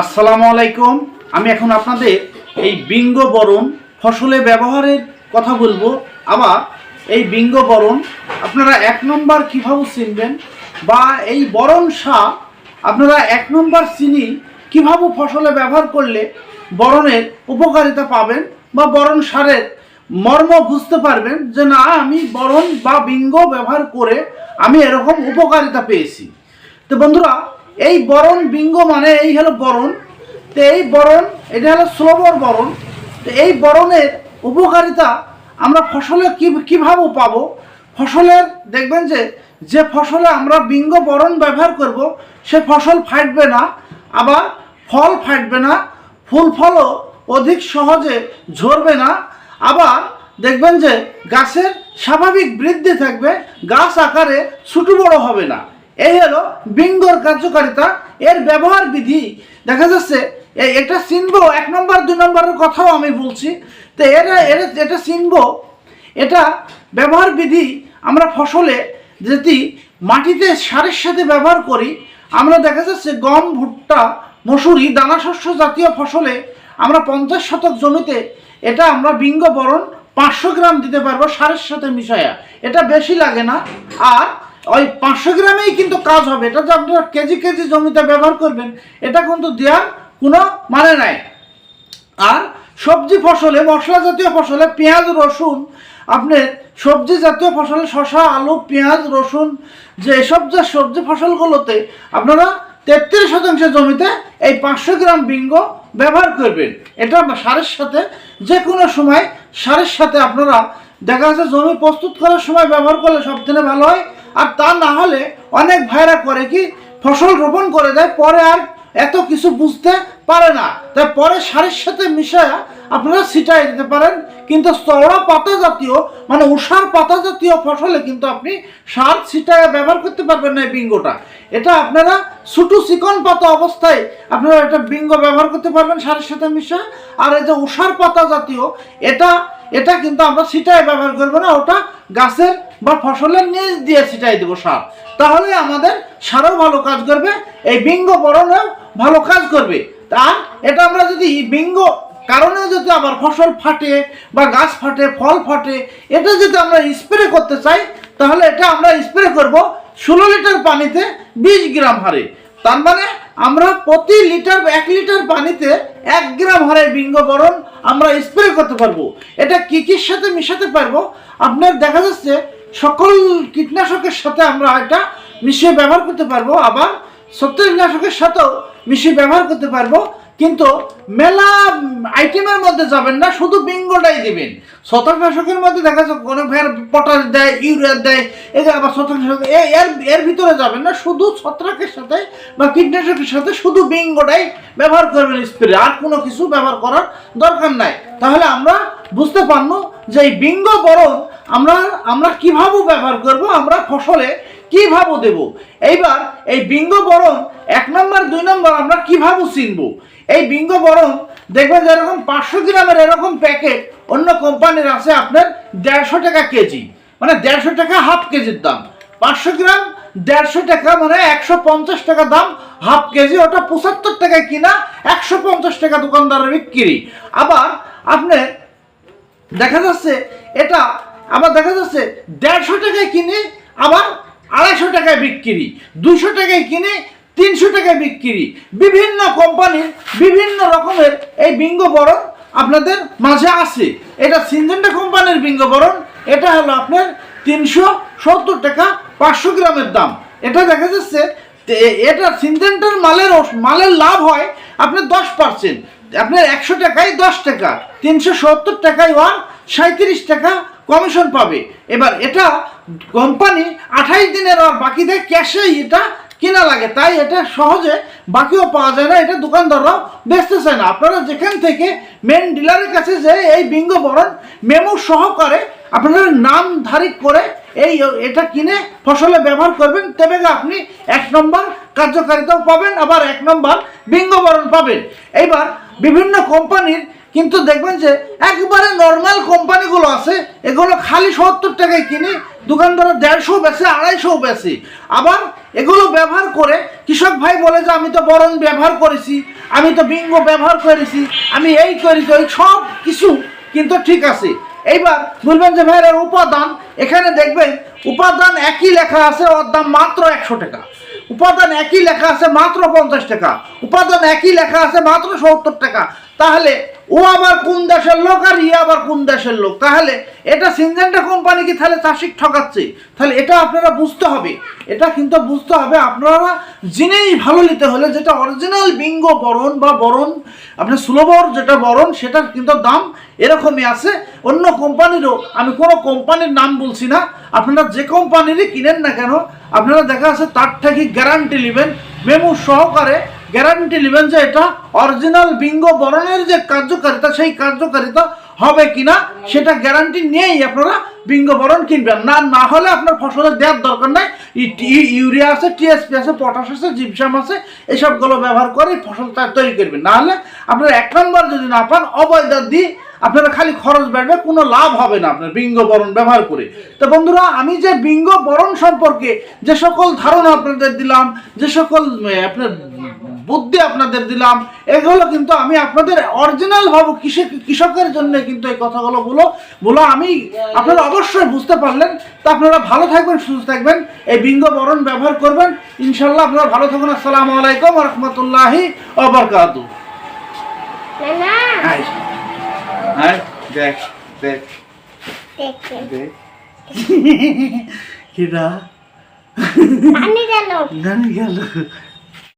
আসসালামু আলাইকুম। আমি এখন আপনাদের এই বিঙ্গ বরণ ফসলে ব্যবহারের কথা বলব। আবার এই বিঙ্গ বরণ আপনারা এক নম্বর কীভাবে চিনবেন? বা এই বরণ সার আপনারা এক নম্বর চিনি কীভাবে ফসলে ব্যবহার করলে বরণের উপকারিতা পাবেন? বা বরণ সারের মর্ম বুঝতে পারবেন যে না, আমি বরণ বা বিঙ্গ ব্যবহার করে আমি এরকম উপকারিতা পেয়েছি। তো বন্ধুরা এই বরণ বিঙ্গ মানে এই হলো বরণ। তো এই বরণ, এটা হলো স্লোবর বরণ। তো এই বরণের উপকারিতা আমরা ফসলে কী, কীভাবে পাবো? ফসলের, দেখবেন যে যে ফসলে আমরা বিঙ্গ বরণ ব্যবহার করব, সে ফসল ফাটবে না, আবার ফল ফাটবে না, ফুল ফলও অধিক সহজে ঝরবে না। আবার দেখবেন যে, গাছের স্বাভাবিক বৃদ্ধি থাকবে, গাছ আকারে ছোটো বড় হবে না। এই হলো বিঙ্গর কার্যকারিতা, এর ব্যবহার বিধি। দেখা যাচ্ছে এটা চিনবো এক নম্বর, দুই নম্বরের কথাও আমি বলছি। তো এটা এটা এটা চিনবো এটা ব্যবহার বিধি আমরা ফসলে যদি মাটিতে সারের সাথে ব্যবহার করি, আমরা দেখা যাচ্ছে গম, ভুট্টা, মসুরি, দানা শস্য জাতীয় ফসলে আমরা পঞ্চাশ শতক জমিতে এটা আমরা বিঙ্গ বরণ পাঁচশো গ্রাম দিতে পারব সারের সাথে মিশায়া এটা বেশি লাগে না, আর ওই পাঁচশো গ্রামেই কিন্তু কাজ হবে। এটা যে আপনারা কেজি কেজি জমিতে ব্যবহার করবেন, এটা কিন্তু দেওয়ার কোনো মানে নাই। আর সবজি ফসলে, মশলা জাতীয় ফসলে পেঁয়াজ, রসুন আপনার সবজি জাতীয় ফসলে শশা আলু, পেঁয়াজ, রসুন, যে এসব যে সবজি ফসলগুলোতে আপনারা তেত্রিশ শতাংশ জমিতে এই পাঁচশো গ্রাম বিঙ্গ ব্যবহার করবেন। এটা সারের সাথে, যে কোনো সময় সারের সাথে আপনারা, দেখা যাচ্ছে জমি প্রস্তুত করার সময় ব্যবহার করলে সব থেকে ভালো হয় আর তা না হলে অনেক ভাইরা করে কি ফসল রোপণ করে দেয়, পরে আর এত কিছু বুঝতে পারে না। তাই পরে সারের সাথে মিশায়া আপনারা ছিটাই দিতে পারেন কিন্তু চওড়া পাতা জাতীয় মানে উষার পাতা জাতীয় ফসলে কিন্তু আপনি সার ছিটায় ব্যবহার করতে পারবেন না এই বিঙ্গটা। এটা আপনারা ছোটো চিকন পাতা অবস্থায় আপনারা এটা বিঙ্গ ব্যবহার করতে পারবেন সারের সাথে মিশা আর এই যে উষার পাতা জাতীয়, এটা এটা কিন্তু আমরা ছিটায় ব্যবহার করব না, ওটা গাছের বা ফসলের নিচ দিয়ে ছিটাই দেবো সার। তাহলে আমাদের সারও ভালো কাজ করবে, এই বিঙ্গ বরণেও ভালো কাজ করবে। আর এটা আমরা যদি বিঙ্গ কারণে যদি আবার ফসল ফাটে বা গাছ ফাটে, ফল ফাটে, এটা যদি আমরা স্প্রে করতে চাই, তাহলে এটা আমরা স্প্রে করব ষোলো লিটার পানিতে বিশ গ্রাম হারে। তার মানে আমরা প্রতি লিটার, এক লিটার পানিতে এক গ্রাম হারে বিঙ্গবরণ আমরা স্প্রে করতে পারব। এটা কী কীর সাথে মিশাতে পারব? আপনার দেখা যাচ্ছে সকল কীটনাশকের সাথে আমরা এটা মিশিয়ে ব্যবহার করতে পারব, আবার ছত্রাকনাশকের সাথেও মিশিয়ে ব্যবহার করতে পারব। কিন্তু মেলা আইটেমের মধ্যে যাবেন না, শুধু বিঙ্গটাই দিবেন। ছত্রাকনাশকের মধ্যে দেখা যাচ্ছে কোনো ভাইয়ের পটাশ দেয় ইউরিয়া দেয় এগুলো আবার ছত্রাকনাশক এ- এর এর ভিতরে যাবেন না, শুধু ছত্রাকের সাথে বা কীটনাশকের সাথে শুধু বিঙ্গটাই ব্যবহার করবেন স্প্রে আর কোনো কিছু ব্যবহার করার দরকার নাই। তাহলে আমরা বুঝতে পারব যে এই বিঙ্গ বরণ আমরা আমরা কীভাবে ব্যবহার করব, আমরা ফসলে কীভাবে দেব? এইবার এই বিঙ্গ বরণ, এক নম্বর, দুই নম্বর, আমরা কীভাবে চিনব? এই বিঙ্গ বরণ দেখবেন যেরকম পাঁচশো গ্রামের এরকম প্যাকেট অন্য কোম্পানির আছে আপনার দেড়শো টাকা কেজি। মানে দেড়শো টাকা হাফ কেজির দাম। পাঁচশো গ্রাম, দেড়শো টাকা মানে একশো পঞ্চাশ টাকা দাম হাফ কেজি, ওটা পঁচাত্তর টাকায় কিনা একশো পঞ্চাশ টাকা দোকানদারের বিক্রি। আবার আপনার দেখা যাচ্ছে, এটা আবার দেখা যাচ্ছে দেড়শো টাকায় কিনে আবার আড়াইশো টাকায় বিক্রি দুশো টাকায় কিনে তিনশো টাকায় বিক্রি। বিভিন্ন কোম্পানির বিভিন্ন রকমের এই বিঙ্গ বরণ আপনাদের মাঝে আছে। এটা সিনজেন্টা কোম্পানির বিঙ্গ বরণ, এটা হলো আপনার তিনশো সত্তর টাকা পাঁচশো গ্রামের দাম। এটা দেখা যাচ্ছে এটা সিনজেন্টার মালের মালের লাভ হয় আপনার দশ পার্সেন্ট। আপনার একশো টাকায় দশ টাকা, তিনশো সত্তর টাকায় ওয়ান সাঁত্রিশ টাকা কমিশন পাবে। এবার এটা কোম্পানি আঠাইশ দিনের আর বাকি দেয় ক্যাশেই এটা কেনা লাগে। তাই এটা সহজে বাকিও পাওয়া যায় না, এটা দোকানদাররাও বেচতে চায় না। আপনারা যেখান থেকে মেন ডিলারের কাছে যে এই বিঙ্গ বরণ মেমো সহকারে আপনারা নামধারী করে এই এটা কিনে ফসলে ব্যবহার করবেন। তবে আপনি এক নম্বর কার্যকারিতাও পাবেন, আবার এক নম্বর বিঙ্গবরণ পাবেন। এইবার বিভিন্ন কোম্পানির কিন্তু দেখবেন যে একবারে নর্মাল আছে, এগুলো খালি সত্তর টাকায় কিনে দোকানদার দেড়শো বেচে, আড়াইশো বেচে। আবার এগুলো ব্যবহার করে কৃষক ভাই বলে যে, আমি তো বরণ ব্যবহার করেছি, আমি তো বিঙ্গ ব্যবহার করেছি, আমি এই করেছি ওই সব কিছু কিন্তু ঠিক আছে। এইবার বলবেন যে ভাইয়ের উপাদান, এখানে দেখবেন, উপাদান একই লেখা আছে, ওর দাম মাত্র একশো টাকা। উপাদান একই লেখা আছে, মাত্র পঞ্চাশ টাকা। উপাদান একই লেখা আছে, মাত্র সত্তর টাকা। তাহলে ও আবার কোন দেশের লোক আর ই আবার কোন দেশের লোক? তাহলে এটা সিনজেন্টা কোম্পানি কি তাহলে চাষিক ঠকাচ্ছে? তাহলে এটা আপনারা বুঝতে হবে। এটা কিন্তু বুঝতে হবে আপনারা জেনেই ভালো নিতে হলে যেটা অরিজিনাল বিঙ্গ বরণ বা বরণ, আপনার সুলভর যেটা বরণ, সেটার কিন্তু দাম এরকমই আছে। অন্য কোম্পানিরও, আমি কোনো কোম্পানির নাম বলছি না। আপনারা যে কোম্পানিরই কিনেন না কেন, আপনারা দেখা যাচ্ছে তার থেকে গ্যারান্টি নেবেন। মেমু সহকারে গ্যারান্টি নেবেন যে এটা অরিজিনাল বিঙ্গ বরণের যে কার্যকারিতা, সেই কার্যকারিতা হবে কিনা সেটা গ্যারান্টি নিয়েই আপনারা বিঙ্গ বরণ কিনবেন। না না হলে আপনার ফসলের দেওয়ার দরকার নাই। ইউরিয়া আছে টিএসপি আছে, পটাশ আছে, জিপসাম আছে, এসবগুলো ব্যবহার করে ফসল তৈরি করবেন। না হলে আপনারা এক নম্বর যদি না পান, অবৈধ দিয়ে আপনারা খালি খরচ বাড়বে কোনো লাভ হবে না আপনার বিঙ্গ বরণ ব্যবহার করে। তো বন্ধুরা আমি যে বিঙ্গ বরণ সম্পর্কে যে সকল ধারণা আপনাদের দিলাম যে সকল আপনার বুদ্ধি আপনাদের দিলাম এগুলো কিন্তু আমি আপনাদের অরিজিনাল ভাবো কৃষক কৃষকের জন্য কিন্তু এই কথাগুলো বলো বলো আমি আপনারা অবশ্যই বুঝতে পারলেন। তা আপনারা ভালো থাকবেন সুস্থ থাকবেন এই বিঙ্গ বরণ ব্যবহার করবেন। ইনশাল্লাহ আপনারা ভালো থাকুন। আসসালামু আলাইকুম রহমতুল্লাহি ওবরকাতু হাই দেখ দেখ। দেখেন দেখ। কিরা গান গেল। গান গেল।